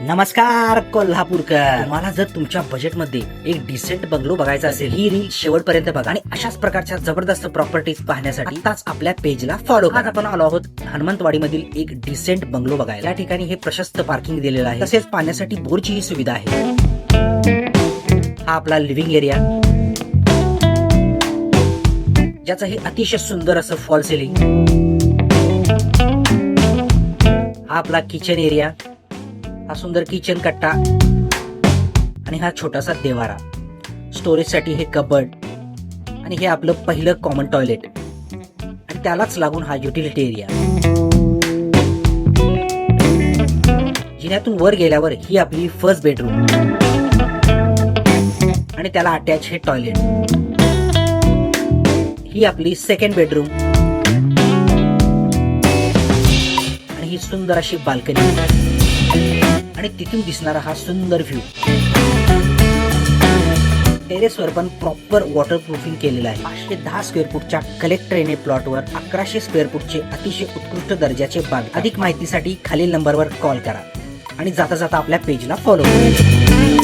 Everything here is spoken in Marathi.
नमस्कार कोल्हापूरकर. मला जर तुमच्या बजेटमध्ये एक डिसेंट बंगलो बघायचा असेल ही रील शेवटपर्यंत बघा आणि अशाच प्रकारच्या जबरदस्त प्रॉपर्टीज पाहण्यासाठी आताच आपल्या पेजला फॉलो आज आपण आलो आहोत हनुमंतवाडी मधील एक डिसेंट बंगलो बघायला. या ठिकाणी हे प्रशस्त पार्किंग दिलेलं आहे. तसेच पाण्यासाठी बोरची ही सुविधा आहे. हा आपला लिव्हिंग एरिया ज्याचं हे अतिशय सुंदर असं फॉल सिलिंग हा आपला किचन एरिया हा सुंदर किचन कट्टा आणि हा छोटासा देवारा. स्टोरेजसाठी हे कबड आणि हे आपलं पहिलं कॉमन टॉयलेट आणि त्यालाच लागून हा युटिलिटी एरिया जिन्यातून वर गेल्यावर ही आपली फर्स्ट बेडरूम आणि त्याला अटॅच हे टॉयलेट ही आपली सेकंड बेडरूम आणि ही सुंदर अशी बाल्कनी आणि तिथून दिसणारा हा सुंदर व्ह्यू टेरेसवर पण प्रॉपर वॉटर प्रूफिंग केलेलं आहे. पाचशे दहा स्क्वेअर फूटच्या कलेक्टर एने प्लॉटवर अकराशे स्क्वेअर फूटचे अतिशय उत्कृष्ट दर्जाचे बाग. अधिक माहितीसाठी खालील नंबरवर कॉल करा. आणि जाता जाता आपल्या पेजला फॉलो करा.